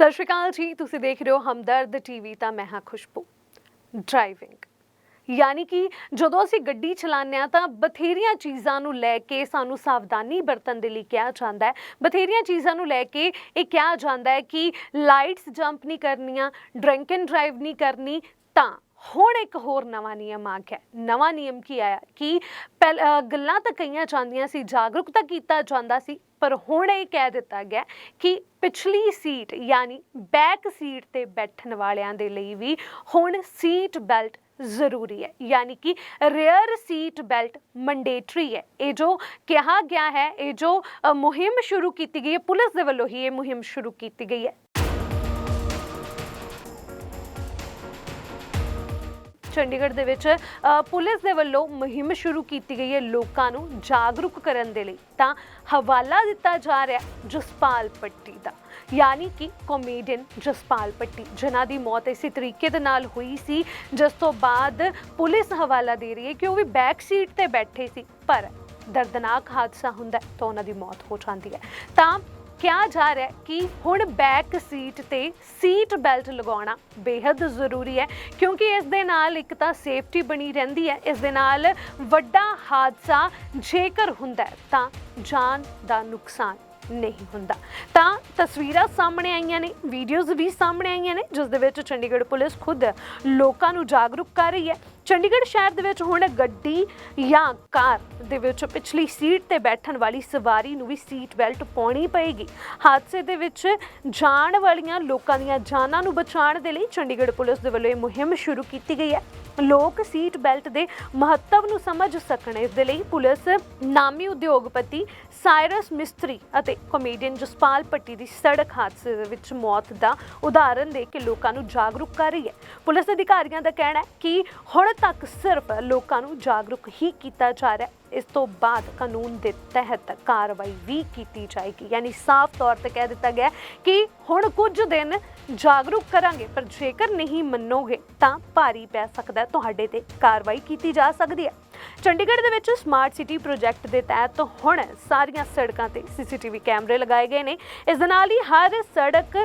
ਸਤਿ ਸ਼੍ਰੀ ਅਕਾਲ ਜੀ, ਤੁਸੀਂ ਦੇਖ ਰਹੇ ਹੋ ਹਮਦਰਦ ਟੀਵੀ ਤਾਂ ਮੈਂ ਹਾਂ ਖੁਸ਼ਬੂ। ਡਰਾਈਵਿੰਗ ਯਾਨੀ ਕਿ ਜਦੋਂ ਅਸੀਂ ਗੱਡੀ ਚਲਾਉਂਦੇ ਹਾਂ, ਤਾਂ ਬਥੇਰੀਆਂ ਚੀਜ਼ਾਂ ਨੂੰ ਲੈ ਕੇ ਸਾਨੂੰ ਸਾਵਧਾਨੀ ਵਰਤਣ ਦੇ ਲਈ ਕਿਹਾ ਜਾਂਦਾ ਹੈ। ਬਥੇਰੀਆਂ ਚੀਜ਼ਾਂ ਨੂੰ ਲੈ ਕੇ ਇਹ ਕਿਹਾ ਜਾਂਦਾ ਹੈ ਕਿ ਲਾਈਟਸ ਜੰਪ ਨਹੀਂ ਕਰਨੀਆਂ ਡਰਿੰਕ ਐਂਡ ਡਰਾਈਵ ਨਹੀਂ ਕਰਨੀ ਤਾਂ। ਹੁਣ ਇੱਕ ਹੋਰ ਨਵਾਂ ਨਿਯਮ ਆ ਗਿਆ। ਨਵਾਂ ਨਿਯਮ ਕੀ ਆਇਆ? ਕਿ ਪਹਿਲ ਗੱਲਾਂ ਤਾਂ ਕਈਆਂ ਜਾਂਦੀਆਂ ਸੀ ਜਾਗਰੂਕਤਾ ਕੀਤਾ ਜਾਂਦਾ ਸੀ, ਪਰ ਹੁਣ ਇਹ ਕਹਿ ਦਿੱਤਾ ਗਿਆ ਕਿ ਪਿਛਲੀ ਸੀਟ, ਯਾਨੀ ਬੈਕ ਸੀਟ ਤੇ ਬੈਠਣ ਵਾਲਿਆਂ ਦੇ ਲਈ ਵੀ ਹੁਣ ਸੀਟ ਬੈਲਟ ਜ਼ਰੂਰੀ ਹੈ। ਯਾਨੀ ਕਿ ਰੇਅਰ ਸੀਟ ਬੈਲਟ ਮੰਡੇਟਰੀ ਹੈ। ਇਹ ਜੋ ਕਿਹਾ ਗਿਆ ਹੈ, ਇਹ ਜੋ ਮੁਹਿੰਮ ਸ਼ੁਰੂ ਕੀਤੀ ਗਈ ਹੈ, ਪੁਲਿਸ ਦੇ ਵੱਲੋਂ ਹੀ ਇਹ ਮੁਹਿੰਮ ਸ਼ੁਰੂ ਕੀਤੀ ਗਈ ਹੈ। ਚੰਡੀਗੜ੍ਹ ਦੇ ਵਿੱਚ ਪੁਲਿਸ ਦੇ ਵੱਲੋਂ ਮੁਹਿੰਮ ਸ਼ੁਰੂ ਕੀਤੀ ਗਈ ਹੈ ਲੋਕਾਂ ਨੂੰ ਜਾਗਰੂਕ ਕਰਨ ਦੇ ਲਈ। ਤਾਂ ਹਵਾਲਾ ਦਿੱਤਾ ਜਾ ਰਿਹਾ ਜਸਪਾਲ ਪੱਟੀ ਦਾ। ਯਾਨੀ ਕਿ ਕਾਮੇਡੀਅਨ ਜਸਪਾਲ ਪੱਟੀ, ਜਿਨ੍ਹਾਂ ਦੀ ਮੌਤ ਇਸੇ ਤਰੀਕੇ ਦੇ ਨਾਲ ਹੋਈ ਸੀ, ਜਿਸ ਤੋਂ ਬਾਅਦ ਪੁਲਿਸ ਹਵਾਲਾ ਦੇ ਰਹੀ ਹੈ ਕਿ ਉਹ ਵੀ ਬੈਕ ਸੀਟ ਤੇ ਬੈਠੇ ਸੀ, ਪਰ ਦਰਦਨਾਕ ਹਾਦਸਾ ਹੁੰਦਾ ਤਾਂ ਉਹਨਾਂ ਦੀ ਮੌਤ ਹੋ ਜਾਂਦੀ ਹੈ। ਤਾਂ ਕਿਹਾ ਜਾ ਰਿਹਾ ਹੈ ਕਿ ਹੁਣ ਬੈਕ ਸੀਟ ਤੇ ਸੀਟ ਬੈਲਟ ਲਗਾਉਣਾ ਬੇहद ਜ਼ਰੂਰੀ ਹੈ, ਕਿਉਂਕਿ ਇਸ ਦੇ ਨਾਲ ਇੱਕ ਤਾਂ ਸੇਫਟੀ ਬਣੀ ਰਹਿੰਦੀ ਹੈ, ਇਸ ਦੇ ਨਾਲ ਵੱਡਾ ਹਾਦਸਾ ਜੇਕਰ ਹੁੰਦਾ ਤਾਂ ਜਾਨ ਦਾ ਨੁਕਸਾਨ ਨਹੀਂ ਹੁੰਦਾ। ਤਾਂ ਤਸਵੀਰਾਂ ਸਾਹਮਣੇ ਆਈਆਂ ਨੇ ਵੀਡੀਓਜ਼ ਵੀ ਸਾਹਮਣੇ ਆਈਆਂ ਨੇ, ਜਿਸ ਦੇ ਵਿੱਚ ਚੰਡੀਗੜ੍ਹ ਪੁਲਿਸ ਖੁਦ ਲੋਕਾਂ ਨੂੰ ਜਾਗਰੂਕ ਕਰ ਰਹੀ ਹੈ। ਚੰਡੀਗੜ੍ਹ ਸ਼ਹਿਰ ਦੇ ਵਿੱਚ ਹੁਣ ਗੱਡੀ ਜਾਂ ਕਾਰ ਦੇ ਵਿੱਚ ਪਿਛਲੀ ਸੀਟ ਤੇ ਬੈਠਣ ਵਾਲੀ ਸਵਾਰੀ ਨੂੰ ਵੀ ਸੀਟ ਬੈਲਟ ਪਾਉਣੀ ਪਏਗੀ। ਹਾਦਸੇ ਦੇ ਵਿੱਚ ਜਾਣ ਵਾਲੀਆਂ ਲੋਕਾਂ ਦੀਆਂ ਜਾਨਾਂ ਨੂੰ ਬਚਾਉਣ ਦੇ ਲਈ ਚੰਡੀਗੜ੍ਹ ਪੁਲਿਸ ਦੇ ਵੱਲੋਂ ਇਹ ਮੁਹਿੰਮ ਸ਼ੁਰੂ ਕੀਤੀ ਗਈ ਹੈ। ਲੋਕ ਸੀਟ ਬੈਲਟ ਦੇ ਮਹੱਤਵ ਨੂੰ ਸਮਝ ਸਕਣ ਇਸ ਦੇ ਲਈ ਪੁਲਿਸ ਨਾਮੀ ਉਦਯੋਗਪਤੀ ਸਾਇਰਸ ਮਿਸਤਰੀ ਅਤੇ ਕਮੇਡੀਅਨ ਜਸਪਾਲ ਪੱਟੀ ਦੀ ਸੜਕ ਹਾਦਸੇ ਦੇ ਵਿੱਚ ਮੌਤ ਦਾ ਉਦਾਹਰਣ ਦੇ ਕੇ ਲੋਕਾਂ ਨੂੰ ਜਾਗਰੂਕ ਕਰ ਰਹੀ ਹੈ। ਪੁਲਿਸ ਅਧਿਕਾਰੀਆਂ ਦਾ ਕਹਿਣਾ ਹੈ ਕਿ ਹੁਣ ਤੱਕ ਸਿਰਫ ਲੋਕਾਂ ਨੂੰ ਜਾਗਰੂਕ ਹੀ ਕੀਤਾ ਜਾ ਰਿਹਾ ਇਸ ਤੋਂ ਬਾਅਦ ਕਾਨੂੰਨ ਦੇ ਤਹਿਤ ਕਾਰਵਾਈ ਵੀ ਕੀਤੀ ਜਾਏਗੀ। ਯਾਨੀ ਸਾਫ਼ ਤੌਰ ਤੇ ਕਹਿ ਦਿੱਤਾ ਗਿਆ ਕਿ ਹੁਣ ਕੁਝ ਦਿਨ ਜਾਗਰੂਕ ਕਰਾਂਗੇ, ਪਰ ਜੇਕਰ ਨਹੀਂ ਮੰਨੋਗੇ ਤਾਂ ਭਾਰੀ ਪੈ ਸਕਦਾ ਤੁਹਾਡੇ ਤੇ ਕਾਰਵਾਈ ਕੀਤੀ ਜਾ ਸਕਦੀ ਹੈ। ਚੰਡੀਗੜ੍ਹ ਦੇ ਵਿੱਚ ਸਮਾਰਟ ਸਿਟੀ ਪ੍ਰੋਜੈਕਟ ਦੇ ਤਹਿਤ ਹੁਣ ਸਾਰੀਆਂ ਸੜਕਾਂ ਤੇ ਸੀਸੀਟੀਵੀ ਕੈਮਰੇ ਲਗਾਏ ਗਏ ਨੇ। ਇਸ ਦੇ ਨਾਲ ਹੀ ਹਰ ਸੜਕ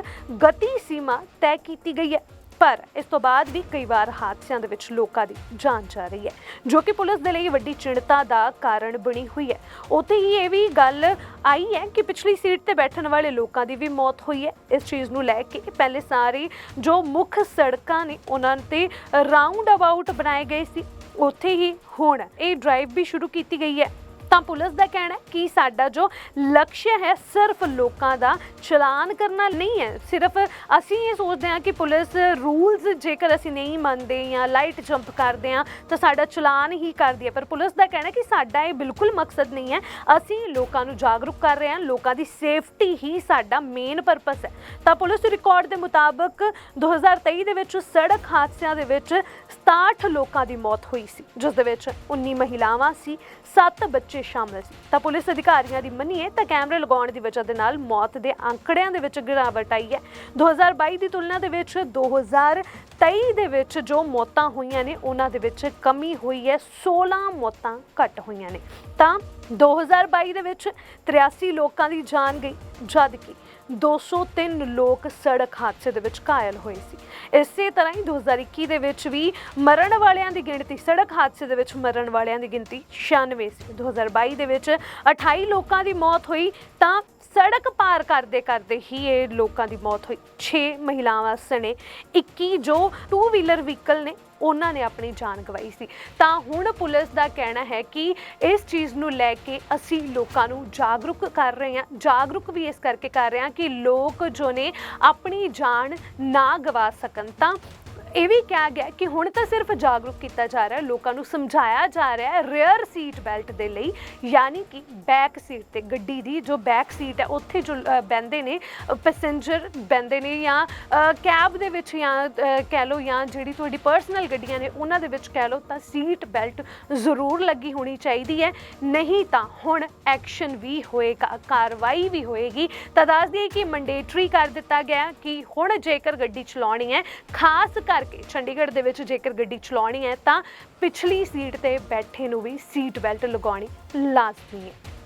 ਗਤੀ ਸੀਮਾ ਤੈਅ ਕੀਤੀ ਗਈ ਹੈ। ਪਰ ਇਸ ਤੋਂ ਬਾਅਦ ਵੀ ਕਈ ਵਾਰ ਹਾਦਸਿਆਂ ਦੇ ਵਿੱਚ ਲੋਕਾਂ ਦੀ ਜਾਨ ਜਾ ਰਹੀ ਹੈ, ਜੋ ਕਿ ਪੁਲਿਸ ਦੇ ਲਈ ਵੱਡੀ ਚਿੰਤਾ ਦਾ ਕਾਰਨ ਬਣੀ ਹੋਈ ਹੈ। ਉੱਥੇ ਹੀ ਇਹ ਵੀ ਗੱਲ ਆਈ ਹੈ ਕਿ ਪਿਛਲੀ ਸੀਟ ਤੇ ਬੈਠਣ ਵਾਲੇ ਲੋਕਾਂ ਦੀ ਵੀ ਮੌਤ ਹੋਈ ਹੈ। ਇਸ ਚੀਜ਼ ਨੂੰ ਲੈ ਕੇ ਪਹਿਲੇ ਸਾਰੇ ਜੋ ਮੁੱਖ ਸੜਕਾਂ ਨੇ ਉਹਨਾਂ ਤੇ ਰਾਉਂਡ ਅਬਾਊਟ ਬਣਾਏ ਗਏ ਸੀ, ਉੱਥੇ ਹੀ ਹੁਣ ਇਹ ਡਰਾਈਵ ਵੀ ਸ਼ੁਰੂ ਕੀਤੀ ਗਈ ਹੈ। ਤਾਂ ਪੁਲਿਸ ਦਾ ਕਹਿਣਾ ਹੈ ਕਿ ਸਾਡਾ ਜੋ ਲਕਸ਼ ਹੈ, ਸਿਰਫ ਲੋਕਾਂ ਦਾ ਚਲਾਨ ਕਰਨਾ ਨਹੀਂ ਹੈ। ਸਿਰਫ ਅਸੀਂ ਇਹ ਸੋਚਦੇ ਹਾਂ ਕਿ ਪੁਲਿਸ ਰੂਲਸ ਜੇਕਰ ਅਸੀਂ ਨਹੀਂ ਮੰਨਦੇ ਜਾਂ ਲਾਈਟ ਜੰਪ ਕਰਦੇ ਹਾਂ, ਤਾਂ ਸਾਡਾ ਚਲਾਨ ਹੀ ਕਰਦੀ ਹੈ। ਪਰ ਪੁਲਿਸ ਦਾ ਕਹਿਣਾ ਕਿ ਸਾਡਾ ਇਹ ਬਿਲਕੁਲ ਮਕਸਦ ਨਹੀਂ ਹੈ। ਅਸੀਂ ਲੋਕਾਂ ਨੂੰ ਜਾਗਰੂਕ ਕਰ ਰਹੇ ਹਾਂ, ਲੋਕਾਂ ਦੀ ਸੇਫਟੀ ਹੀ ਸਾਡਾ ਮੇਨ ਪਰਪਸ ਹੈ। ਤਾਂ ਪੁਲਿਸ ਰਿਕਾਰਡ ਦੇ ਮੁਤਾਬਕ 2023 ਦੇ ਵਿੱਚ ਸੜਕ ਹਾਦਸਿਆਂ ਦੇ ਵਿੱਚ 67 ਲੋਕਾਂ ਦੀ ਮੌਤ ਹੋਈ ਸੀ, ਜਿਸ ਦੇ ਵਿੱਚ 19 ਮਹਿਲਾਵਾਂ ਸੀ 7 ਬੱਚੇ ਸ਼ਾਮਲ ਸੀ। ਤਾਂ ਪੁਲਿਸ ਅਧਿਕਾਰੀਆਂ ਦੀ ਮੰਨੀਏ ਤਾਂ ਕੈਮਰੇ ਲਗਾਉਣ ਦੀ ਵਜ੍ਹਾ ਦੇ ਨਾਲ ਮੌਤ ਦੇ ਅੰਕੜਿਆਂ ਦੇ ਵਿੱਚ ਗਿਰਾਵਟ ਆਈ ਹੈ। 2022 ਦੀ ਤੁਲਨਾ ਦੇ ਵਿੱਚ 2023 ਦੇ ਵਿੱਚ ਜੋ ਮੌਤਾਂ ਹੋਈਆਂ ਨੇ, ਉਹਨਾਂ ਦੇ ਵਿੱਚ ਕਮੀ ਹੋਈ ਹੈ 16 ਮੌਤਾਂ ਘੱਟ ਹੋਈਆਂ ਨੇ। ਤਾਂ 2022 ਦੇ ਵਿੱਚ 83 ਲੋਕਾਂ ਦੀ ਜਾਨ ਗਈ, ਜਦ ਕਿ 203 ਲੋਕ ਸੜਕ ਹਾਦਸੇ ਦੇ ਵਿੱਚ ਘਾਇਲ ਹੋਏ ਸੀ। ਇਸੇ ਤਰ੍ਹਾਂ ਹੀ 2021 ਦੇ ਵਿੱਚ ਵੀ ਮਰਨ ਵਾਲਿਆਂ ਦੀ ਗਿਣਤੀ, ਸੜਕ ਹਾਦਸੇ ਦੇ ਵਿੱਚ ਮਰਨ ਵਾਲਿਆਂ ਦੀ ਗਿਣਤੀ 96 ਸੀ। 2022 ਦੇ ਵਿੱਚ 28 ਲੋਕਾਂ ਦੀ ਮੌਤ ਹੋਈ, ਤਾਂ ਸੜਕ ਪਾਰ ਕਰਦੇ ਕਰਦੇ ਹੀ ਇਹ ਲੋਕਾਂ ਦੀ ਮੌਤ ਹੋਈ। 6 ਮਹਿਲਾਵਾਂ ਸਣੇ 21 ਜੋ ਟੂ ਵੀਲਰ ਵਹੀਕਲ ਨੇ, ਉਹਨਾਂ ਨੇ ਆਪਣੀ ਜਾਨ ਗਵਾਈ ਸੀ। ਤਾਂ ਹੁਣ ਪੁਲਿਸ ਦਾ ਕਹਿਣਾ ਹੈ ਕਿ ਇਸ ਚੀਜ਼ ਨੂੰ ਲੈ ਕੇ ਅਸੀਂ ਲੋਕਾਂ ਨੂੰ ਜਾਗਰੂਕ ਕਰ ਰਹੇ ਹਾਂ। ਜਾਗਰੂਕ ਵੀ ਇਸ ਕਰਕੇ ਕਰ ਰਹੇ ਹਾਂ ਕਿ ਲੋਕ ਜੋ ਨੇ ਆਪਣੀ ਜਾਨ ਨਾ ਗਵਾ ਸਕਣ ਤਾਂ ਇਹ ਵੀ ਕਿਹਾ ਗਿਆ ਕਿ ਹੁਣ ਤਾਂ ਸਿਰਫ ਜਾਗਰੂਕ ਕੀਤਾ ਜਾ ਰਿਹਾ ਹੈ ਲੋਕਾਂ ਨੂੰ ਸਮਝਾਇਆ ਜਾ ਰਿਹਾ ਹੈ ਰੀਅਰ ਸੀਟ ਬੈਲਟ ਦੇ ਲਈ ਯਾਨੀ ਕਿ ਬੈਕ ਸੀਟ ਤੇ ਗੱਡੀ ਦੀ ਜੋ ਬੈਕ ਸੀਟ ਹੈ ਉੱਥੇ ਜੋ ਅ, ਬਹਿੰਦੇ ਨੇ ਪੈਸੇਂਜਰ ਬਹਿੰਦੇ ਨੇ ਜਾਂ ਕੈਬ ਦੇ ਵਿੱਚ ਜਾਂ ਕਹਿ ਲਓ ਜਾਂ ਜਿਹੜੀ ਤੁਹਾਡੀ ਪਰਸਨਲ ਗੱਡੀਆਂ ਨੇ ਉਹਨਾਂ ਦੇ ਵਿੱਚ ਕਹਿ ਲਓ ਤਾਂ ਸੀਟ ਬੈਲਟ ਜ਼ਰੂਰ ਲੱਗੀ ਹੋਣੀ ਚਾਹੀਦੀ ਹੈ। ਨਹੀਂ ਤਾਂ ਹੁਣ ਐਕਸ਼ਨ ਵੀ ਹੋਏਗਾ ਕਾਰਵਾਈ ਵੀ ਹੋਏਗੀ। ਤਾਂ ਦੱਸ ਦਈਏ ਕਿ ਮੰਡੇਟਰੀ ਕਰ ਦਿੱਤਾ ਗਿਆ ਕਿ ਹੁਣ ਜੇਕਰ ਗੱਡੀ ਚਲਾਉਣੀ ਹੈ ਖਾਸ ਕਰ ਕਰਕੇ ਚੰਡੀਗੜ੍ਹ ਦੇ ਵਿੱਚ ਜੇਕਰ ਗੱਡੀ ਚਲਾਉਣੀ ਹੈ ਤਾਂ ਪਿਛਲੀ ਸੀਟ ਤੇ ਬੈਠੇ ਨੂੰ ਵੀ ਸੀਟ ਬੈਲਟ ਲਗਾਉਣੀ ਲਾਜ਼ਮੀ ਹੈ।